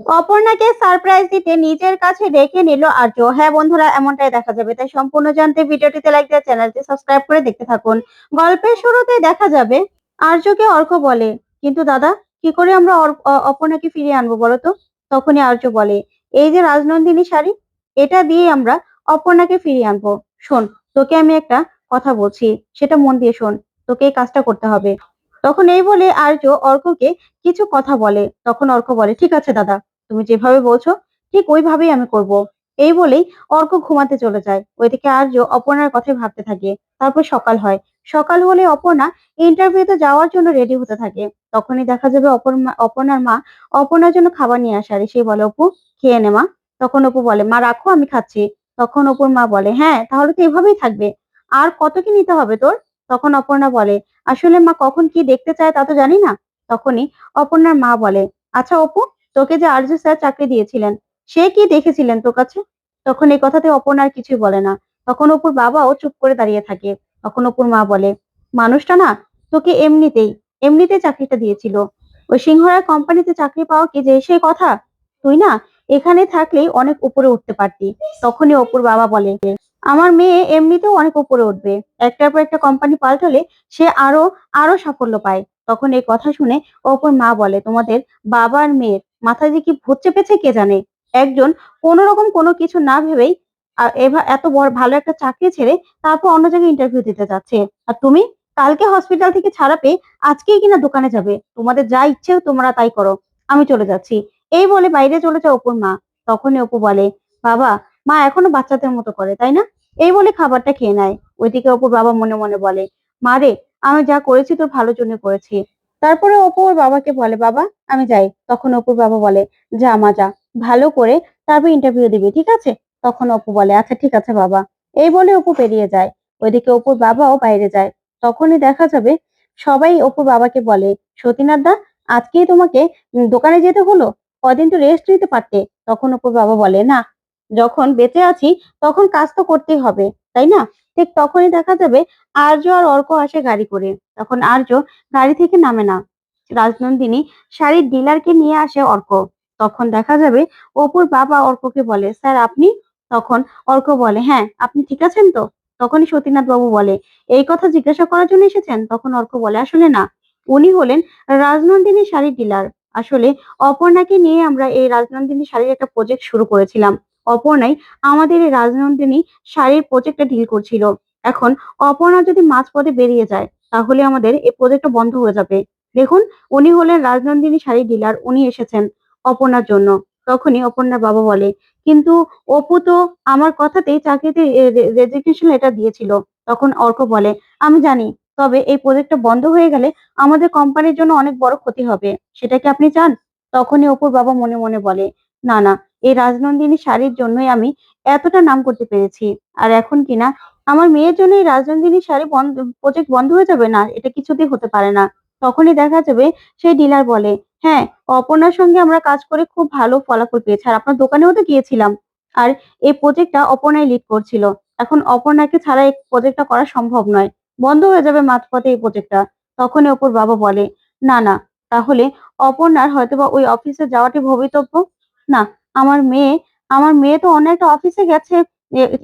অপর্ণাকে surprise দিতে নিজের কাছে ডেকে নিল আর্য হ্যাঁ বন্ধুরা, এমনটাই দেখা যাবে। তাই সম্পূর্ণ জানতে ভিডিওটিতে লাইক দিয়ে চ্যানেলটি সাবস্ক্রাইব করে দেখতে থাকুন। গল্পের শুরুতে দেখা যাবে আর্যকে অর্ক বলে, কিন্তু দাদা, কি করে আমরা অপর্ণাকে ফিরিয়ে আনব বলো তো? তখনই আর্য বলে, এই যে রাজনন্দিনী শাড়ি, এটা দিয়ে আমরা অপর্ণাকে ফিরিয়ে আনব। শোন, তোকে আমি একটা কথা বলছি, সেটা মন দিয়ে শোন, তোকে এই কাজটা করতে হবে। তখন এই বলে আর্য অর্ককে কিছু কথা বলে। তখন অর্ক বলে, ঠিক আছে দাদা। তুমি যেভাবে বলছো, ঠিক ওইভাবেই আমি করব। এই বলেই অর্ক ঘুমাতে চলে যায়। ওইদিকে আর্য অপর্ণার কথাই ভাবতে থাকে। তারপর সকাল হয়। সকাল হলে অপর্ণা ইন্টারভিউতে যাওয়ার জন্য রেডি হতে থাকে। তখনই দেখা যাবে অপর্ণার মা অপর্ণার জন্য খাবার নিয়ে আসে। আর সেই বলে, অপু, খেয়ে নে মা। তখন অপু বলে, মা, রাখো, আমি খাচ্ছি। তখন অপুর মা বলে হ্যাঁ তাহলে তো এভাবেই থাকবে। আর কত কি নিতে হবে তোর? তখন অপর্ণা বলে, আসলে মা কখন কি দেখতে চায় তা তো জানি না। তখনই অপর্ণার মা বলে আচ্ছা অপু তোকে যে আরজু স্যার চাকরি দিয়েছিলেন, সে কি দেখেছিলেন তোর কাছে? তখন এই কথাতে অপর্ণা আর কিছুই বলে না। তখন অপুর বাবাও চুপ করে দাঁড়িয়ে থাকে। তখন অপুর মা বলে, মানুষটা না, তোকে এমনিতেই এমনিতেই চাকরিটা দিয়েছিল। ওই সিংহরায় কোম্পানিতে চাকরি পাওয়া কি যে সেই কথা? তুই না, এখানে থাকলেই অনেক উপরে উঠতে পারতি। তখনই অপুর বাবা বলে, আমার মেয়ে এমনিতেও অনেক উপরে উঠবে। একটার পর একটা কোম্পানি পাল্টালে সে আরও আরও সাফল্য পায়। তখন এই কথা শুনে অপুর মা বলে, তোমাদের বাবার মেয়ের মাথায় যে কি ভূত চেপেছে কে জানে? একজন কোন রকম কোনো কিছু না ভেবেই এত বড় ভালো একটা চাকরি ছেড়ে তারপর অন্য জায়গায় ইন্টারভিউ দিতে যাচ্ছে। আর তুমি কালকে হসপিটাল থেকে ছাড়া পেয়ে আজকেই কিনা দোকানে যাবে। তোমাদের যা ইচ্ছে তোমরা তাই করো। আমি চলে যাচ্ছি। এই বলে বাইরে চলে যাও অপুর মা। তখনই অপু বলে, বাবা, মা এখনও বাচ্চাদের মতো করে, তাই না? এই বলে খাবারটা খেয়ে নেয়। ওইদিকে অপুর বাবা মনে মনে বলে, মা রে, আমি যা করেছি তোর ভালোর জন্য করেছি। তারপরে অপু ওর বাবাকে বলে, বাবা, আমি যাই। তখন অপুর বাবা বলে, যা মা, যা। ভালো করে তারপর ইন্টারভিউ দিবি, ঠিক আছে? তখন অপু বলে আচ্ছা ঠিক আছে বাবা। এই বলে অপু পেরিয়ে যায়। ওইদিকে অপুর বাবাও বাইরে যায়। তখনই দেখা যাবে সবাই অপুর বাবাকে বলে, সতীনাথ দা আজকেই তোমাকে দোকানে যেতে হলো? কদিন তো রেস্ট নিতে পারতে? তখন অপুর বাবা বলে, না, যখন বেঁচে আছি তখন কাজ তো করতেই হবে। তাই না? ঠিক তখনই দেখা যাবে আর্য আর অর্ক আসে গাড়ি করে। তখন আর্য গাড়ি থেকে নামে না। রাজনন্দিনী শাড়ির ডিলারকে নিয়ে আসে অর্ক। তখন দেখা যাবে অপুর বাবা অর্ককে বলে, স্যার, আপনি? তখন অর্ক বলে হ্যাঁ আপনি ঠিক আছেন তো? তখনই সতীনাথ বাবু বলে, এই কথা জিজ্ঞাসা করার জন্য এসেছেন? তখন অর্ক বলে, আসলে না। উনি হলেন রাজনন্দিনী শাড়ির ডিলার। আসলে অপর্ণাকে নিয়ে আমরা এই রাজনন্দিনী শাড়ির একটা প্রজেক্ট শুরু করেছিলাম। অপর্ণাই আমাদের এই রাজনন্দিনী শাড়ির প্রজেক্টটা ডিল করছিল। এখন অপর্ণা যদি মাঝপথে বেরিয়ে যায়, তাহলে আমাদের এই প্রজেক্টটা বন্ধ হয়ে যাবে। দেখুন, উনি হলেন রাজনন্দিনী শাড়ি ডিলার উনি এসেছেন অপর্ণার জন্য। তখনই অপর্ণার বাবা বলে, কিন্তু অপু তো আমার কথাতেই চাকরিতে রেজিগনেশন লেটার দিয়েছিল। তখন অর্ক বলে, আমি জানি, তবে এই প্রজেক্টটা বন্ধ হয়ে গেলে আমাদের কোম্পানির জন্য অনেক বড় ক্ষতি হবে। সেটা কি আপনি চান? তখনই অপুর বাবা মনে মনে বলে, না না এই রাজনন্দিনী শাড়ির জন্যই আমি এতটা নাম করতে পেরেছি। আর এখন কিনা আমার মেয়ের জন্য এই রাজনন্দিনী শাড়ি বন্ধ, প্রজেক্ট বন্ধ হয়ে যাবে না, এটা কিছুতেই হতে পারে না। তখনই দেখা যাবে সেই ডিলার বলে হ্যাঁ অপর্ণার সঙ্গে আমরা কাজ করে খুব ভালো ফলাফল পেয়েছি আর আপনার দোকানেও তো গিয়েছিলাম। আর এই প্রজেক্টটা অপর্ণাই লিড করছিল। এখন অপর্ণাকে ছাড়া এই প্রজেক্টটা করা সম্ভব নয়। বন্ধ হয়ে যাবে মাঝপথে এই প্রজেক্টটা। তখনই অপুর বাবা বলে, না না, তাহলে অপর্ণার হয়তোবা ওই অফিসে যাওয়াটি ভবিতব্য? না আমার মেয়ে আমার মেয়ে তো অন্য একটা অফিসে গেছে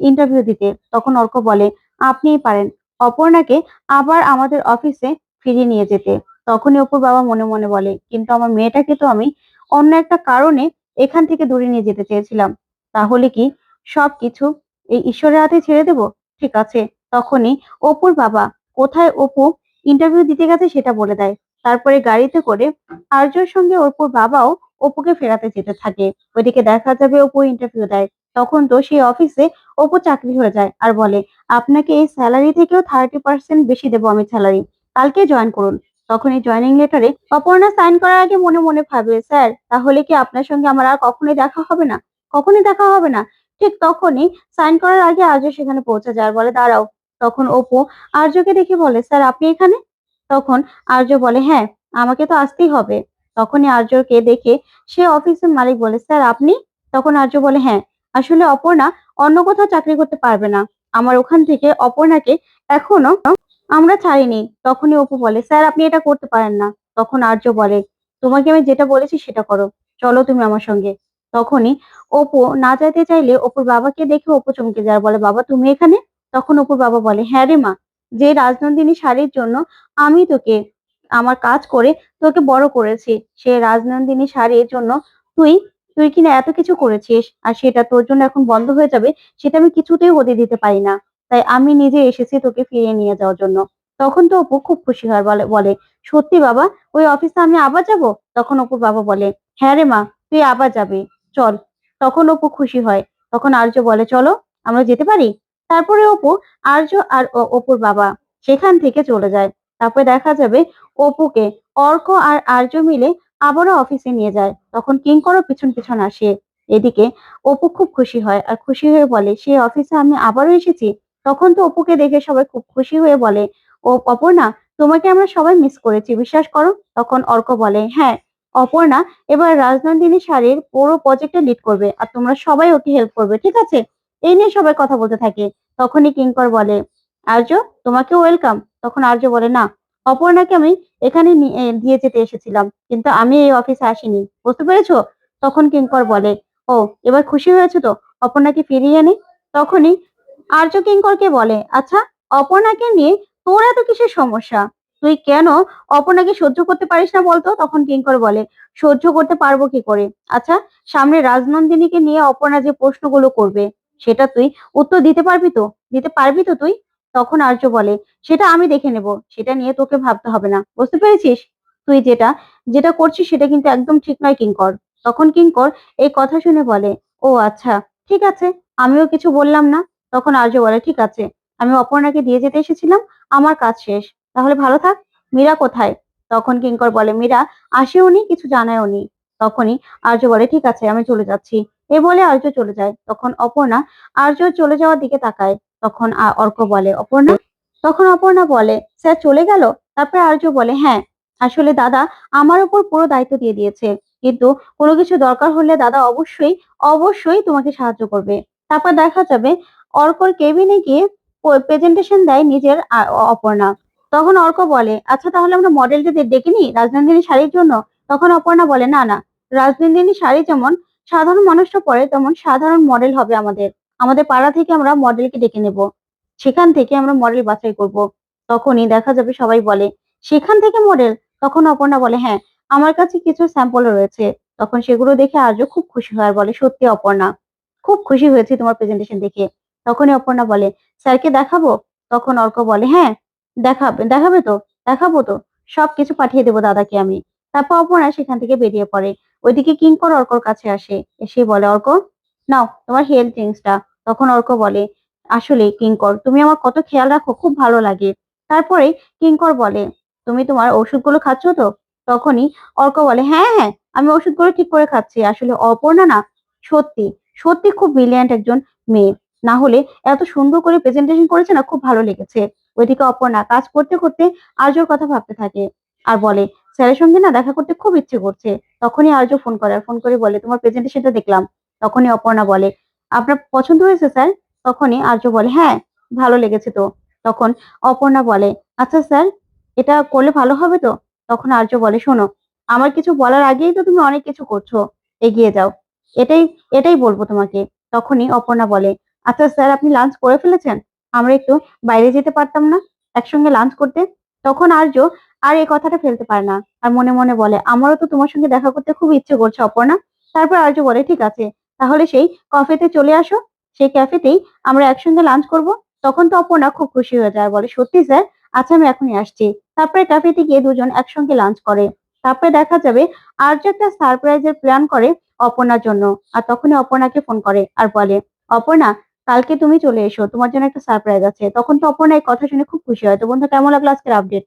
ইন্টারভিউ দিতে। তখন অর্ক বলে, আপনিই পারেন। অপর্ণাকে আবার আমাদের অফিসে ফিরিয়ে নিয়ে যেতে। তখনই অপুর বাবা মনে মনে বলে, কিন্তু আমার মেয়েটাকে তো আমি অন্য একটা কারণে এখান থেকে দূরে নিয়ে যেতে চেয়েছিলাম। তাহলে কি সবকিছু এই ঈশ্বরের হাতে ছেড়ে দেব? ঠিক আছে। তখনই অপুর বাবা, কোথায় অপু? ইন্টারভিউ দিতে গেছে সেটা বলে দেয়। তারপরে গাড়িতে করে আর্যর সঙ্গে অপুর বাবাও অপুকে ফেরাতে যেতে থাকে। ওইদিকে দেখা যাবে অপু ইন্টারভিউ দেয়। তখন তো সেই অফিসে অপু চাকরি হয়ে যায় আর বলে, আপনাকে এই স্যালারি থেকেও থার্টি পার্সেন্ট বেশি দেবো আমি স্যালারি কালকে জয়েন করুন। তখন এই জয়েনিং লেটারে অপর্ণা সাইন করার আগে মনে মনে ভাবে, স্যার, তাহলে কি আপনার সঙ্গে আমার আর কখনোই দেখা হবে না? কখনোই দেখা হবে না? ঠিক তখনই সাইন করার আগে আর্য সেখানে পৌঁছে যায় বলে, দাঁড়াও। তখন অপু আর্যকে দেখে বলে, স্যার, আপনি এখানে? তখন আর্য বলে হ্যাঁ আমাকে তো আসতেই হবে। তখনই আর্যকে দেখে সে অফিসের মালিক বলে, স্যার, আপনি? তখন আর্য বলে হ্যাঁ আসলে অপর্ণা অন্য কোথাও চাকরি করতে পারবে না। আমার ওখান থেকে অপর্ণাকে এখনও আমরা ছাড়িনি। তখনই অপু বলে, স্যার, আপনি এটা করতে পারেন না। তখন আর্য বলে, তোমাকে আমি যেটা বলেছি সেটা করো। চলো তুমি আমার সঙ্গে। তখনই অপু না যাইতে চাইলে অপুর বাবাকে দেখে অপু চমকে যায়, বলে, বাবা, তুমি এখানে? তখন অপুর বাবা বলে হ্যাঁ রে মা, যে রাজনন্দিনী শাড়ির জন্য আমি তোকে আমার কাজ করে তোকে বড় করেছি। সে রাজনন্দিনী শাড়ির জন্য তুই তুই কিনা এত কিছু করেছিস? আর সেটা তোর জন্য এখন বন্ধ হয়ে যাবে, সেটা আমি কিছুতেই হতে দিতে পারি না। তাই আমি নিজে এসেছি তোকে ফিরিয়ে নিয়ে যাওয়ার জন্য। তখন তো অপু খুব খুশি হয় বলে বলে, সত্যি বাবা, ওই অফিসে আমি আবার যাব? তখন অপুর বাবা বলে হ্যাঁ রে মা, তুই আবার যাবি। চল। তখন অপু খুশি হয়। তখন আর্য বলে, চলো, আমরা যেতে পারি? তারপরে অপু, আর্য আর অপুর বাবা সেখান থেকে চলে যায়। তারপরে দেখা যাবে অপুকে অর্ক আর আর্য মিলে আবারও অফিসে নিয়ে যায়। তখন কিঙ্করও পিছন পিছন আসে। এদিকে অপু খুব খুশি হয় আর খুশি হয়ে বলে, সে অফিসে আমি আবারও এসেছি? তখন তো অপুকে দেখে সবাই খুব খুশি হয়ে বলে, ও, অপর্ণা, তোমাকে আমরা সবাই মিস করেছি, বিশ্বাস করো? তখন অর্ক বলে হ্যাঁ অপর্ণা, এবার রাজনন্দিনী শাড়ির পুরো প্রজেক্টে লিড করবে আর তোমরা সবাই ওকে হেল্প করবে, ঠিক আছে? এই নিয়ে সবাই কথা বলতে থাকে। তখনই কিঙ্কর বলে, আর্য তোমাকে ওয়েলকাম তখন আর্য বলে, না অপর্ণাকে আমি এখানে নি- দিয়ে যেতে এসেছিলাম। কিন্তু আমি এই অফিসে আসিনি। বুঝতে পেরেছ? তখন কিঙ্কর বলে, ও, এবার খুশি হয়েছে তো? অপর্ণাকে ফিরিয়ে এনে তখনই আর্য কিঙ্করকে বলে আচ্ছা অপর্ণাকে নিয়ে তোর এত কিসের সমস্যা? তুই কেন অপর্ণাকে সহ্য করতে পারিস না বলতো? তখন কিঙ্কর বলে, সহ্য করতে পারব কি করে? আচ্ছা সামনে রাজনন্দিনীকে নিয়ে অপর্ণা যে প্রশ্নগুলো করবে, সেটা তুই উত্তর দিতে পারবি তো? দিতে পারবি তো তুই? তখন আর্য বলে, সেটা আমি দেখে নেব, সেটা নিয়ে তোকে ভাবতে হবে না। বুঝতে পেরেছিস? তুই যেটা যেটা করছিস সেটা কিন্তু একদম ঠিক নয় কিঙ্কর। তখন কিঙ্কর এই কথা শুনে বলে, ও আচ্ছা ঠিক আছে, আমিও কিছু বললাম না। তখন আর্য বলে, ঠিক আছে, আমি অপর্ণাকে দিয়ে যেতে এসেছিলাম, আমার কাজ শেষ। তাহলে ভালো থাক, মীরা কোথায়? তখন কিঙ্কর বলে, মীরা আসেওনি কিছু জানায়ওনি তখনই আর্য বলে, ঠিক আছে, আমি চলে যাচ্ছি। এ বলে আর্য চলে যায়। তখন অপর্ণা আর্য চলে যাওয়ার দিকে তাকায়। তখন অর্ক বলে, অপর্ণা? তখন অপর্ণা বলে, স্যার, চলে গেল? তারপরে আর্য বলে হ্যাঁ আসলে দাদা আমার উপর পুরো দায়িত্ব দিয়ে দিয়েছে। কিন্তু কোনো কিছু দরকার হলে দাদা অবশ্যই অবশ্যই তোমাকে সাহায্য করবে। তারপর দেখা যাবে অর্কর কেবিনে গিয়ে প্রেজেন্টেশন দেয় নিজের অপর্ণা। তখন অর্ক বলে আচ্ছা তাহলে আমরা মডেলকে ডেকে নিই রাজনন্দিনী শাড়ির জন্য? তখন অপর্ণা বলে, না না, রাজনন্দিনী শাড়ি যেমন সাধারণ মানুষরা পরে, তেমন সাধারণ মডেল হবে আমাদের। আমাদের পাড়া থেকে আমরা মডেলকে ডেকে নেব। সেখান থেকে আমরা মডেল বাছাই করব। তখনই দেখা যাবে সবাই বলে, সেখান থেকে মডেল তখন অপর্ণা বলে হ্যাঁ আমার কাছে কিছু স্যাম্পল রয়েছে। তখন সেগুলো দেখে আর্য খুব খুশি হয় বলে, সত্যি অপর্ণা, খুব খুশি হয়েছি তোমার প্রেজেন্টেশন দেখে। তখনই অপর্ণা বলে, স্যারকে দেখাবো? তখন অর্ক বলে হ্যাঁ দেখাবে দেখাবে তো, দেখাবো তো। সবকিছু পাঠিয়ে দেবো দাদাকে আমি। তারপর অপর্ণা সেখান থেকে বেরিয়ে পড়ে। ওইদিকে কিঙ্কর অর্কর কাছে আসে। এসে বলে, অর্ক নাও, তোমার হেলথ ড্রিঙ্কসটা তখন অর্ক বলে, আসলে, কিঙ্কর, তুমি আমার কত খেয়াল রাখো, খুব ভালো লাগে। তারপরে কিঙ্কর বলে, তুমি তোমার ওষুধগুলো খাচ্ছ তো? তখনই অর্ক বলে হ্যাঁ হ্যাঁ আমি ওষুধগুলো ঠিক করে খাচ্ছি। আসলে অপর্ণা না, সত্যি সত্যি খুব ব্রিলিয়ান্ট একজন মেয়ে। না হলে এত সুন্দর করে প্রেজেন্টেশন করেছে না, খুব ভালো লেগেছে। ওইদিকে অপর্ণা কাজ করতে করতে আর্যর কথা ভাবতে থাকে আর বলে, স্যারের সঙ্গে না দেখা করতে খুব ইচ্ছে করছে। তখনই আর্য ফোন করে আর ফোন করে বলে, তোমার প্রেজেন্টেশনটা দেখলাম। তখনই অপর্ণা বলে, আপনার পছন্দ হয়েছে স্যার? তখনই আর্য বলে হ্যাঁ ভালো লেগেছে তো। তখন অপর্ণা বলে আচ্ছা স্যার, এটা করলে ভালো হবে তো? তখন আর্য বলে, শোনো, আমার কিছু বলার আগেই তো তুমি অনেক কিছু করছ, এগিয়ে যাও। এটাই এটাই বলব তোমাকে। তখনই অপর্ণা বলে আচ্ছা স্যার, আপনি লাঞ্চ করে ফেলেছেন? আমরা একটু বাইরে যেতে পারতাম না একসঙ্গে লাঞ্চ করতে? তখন আর্য আর এই কথাটা ফেলতে পারে না, আর মনে মনে বলে, আমারও তো তোমার সঙ্গে দেখা করতে খুব ইচ্ছে করছে অপর্ণা। তারপর আর্য বলে, ঠিক আছে তাহলে সেই কফেতে চলে আসো। সেই ক্যাফেতেই আমরা একসঙ্গে লাঞ্চ করব। তখন তো অপর্ণা খুব খুশি হয়ে যায়, বলে, সত্যি স্যার আচ্ছা আমি এখনই আসছি। তারপরে ক্যাফেতে গিয়ে দুজন একসঙ্গে লাঞ্চ করে। তারপরে দেখা যাবে আর যে একটা সারপ্রাইজের প্ল্যান করে অপর্ণার জন্য। আর তখনই অপর্ণাকে ফোন করে আর বলে, অপর্ণা, কালকে তুমি চলে এসো, তোমার জন্য একটা সারপ্রাইজ আছে। তখন তো অপর্ণা এই কথা শুনে খুব খুশি হয়। তো বন্ধু, কেমন লাগল আজকের আপডেট